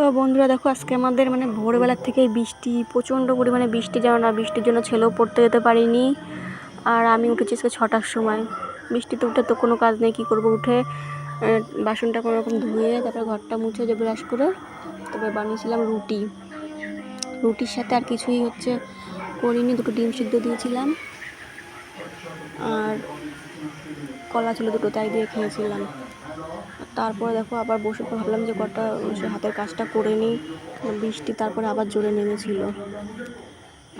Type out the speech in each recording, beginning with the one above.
তো বন্ধুরা দেখো, আজকে আমাদের মানে ভোরবেলার থেকেই বৃষ্টি, প্রচণ্ড পরিমাণে বৃষ্টি যাওয়া না, বৃষ্টির জন্য ছেলেও পড়তে যেতে পারিনি। আর আমি উঠেছি আজকে ছটার সময়। বৃষ্টিতে উঠে তো কোনো কাজ নেই, কী করব উঠে? বাসনটা কোনো রকম ধুয়ে তারপরে ঘরটা মুছে যে ব্রাশ করে। তারপরে বানিয়েছিলাম রুটি। রুটির সাথে আর কিছুই হচ্ছে করিনি, দুটো ডিম সিদ্ধ দিয়েছিলাম। আর কলা ছিল দুটো, তাই দিয়ে খেয়েছিলাম। তারপরে দেখো আবার বসে ভাবলাম যে কটা বসে হাতের কাজটা করে নিই। বৃষ্টি তারপরে আবার জোরে নেমেছিল।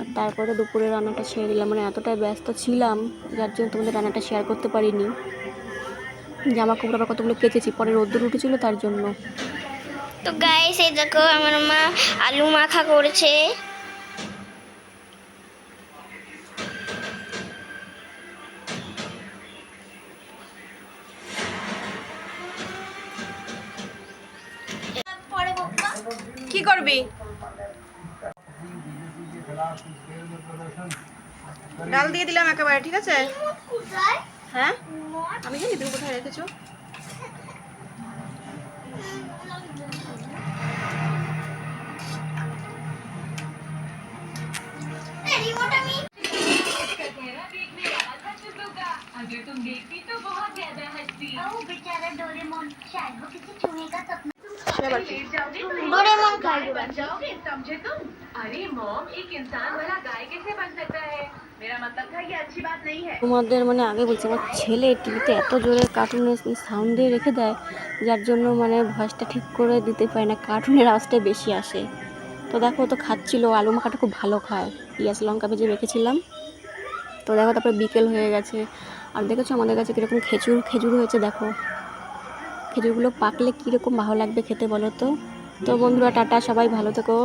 আর তারপরে দুপুরে রান্নাটা সেরে দিলাম মানে এতটাই ব্যস্ত ছিলাম, যার জন্য তোমাদের রান্নাটা শেয়ার করতে পারিনি। জামা কাপড় আবার কতগুলো কেচেছি, পরে রোদ্দুর উঠেছিল তার জন্য। তো গায়ে এই দেখো আমার মা আলু মাখা করেছে। কি করবি ডাল দিয়ে দিলাম একেবারে ঠিক আছে কোথায় হ্যাঁ আমি জানি তুমি কোথায় রেখেছো রিমোট আমি ओ बेचारा डोरेमोन शायद वो किसी चूहे का सपना সে আবার কি? डोरेमोन खाएगा बन जाओगे समझे तुम अरे मॉम एक इंसान वाला गाय कैसे बन सकता है मेरा मतलब था ये अच्छी बात नहीं है তোমাদের মানে আগে বলছি আমার ছেলে টিভিতে এত জোরে কার্টুনের সাউন্ড দিয়ে রেখে দেয় যার জন্য মানে ভয়েসটা ঠিক করে দিতে পারি না কার্টুনের আওয়াজটাই বেশি আসে তো দেখো ও তো খাচ্ছিল আলু মাখাটা খুব ভালো খায় পিঁয়াজ লঙ্কা ভেজে রেখেছিলাম তো দেখো তারপরে বিকেল হয়ে গেছে আর দেখেছো আমাদের কাছে কীরকম খেজুর খেজুর হয়েছে দেখো খেজুরগুলো পাকলে কীরকম ভালো লাগবে খেতে বলো তো? তো বন্ধুরা টাটা সবাই ভালো থেকো।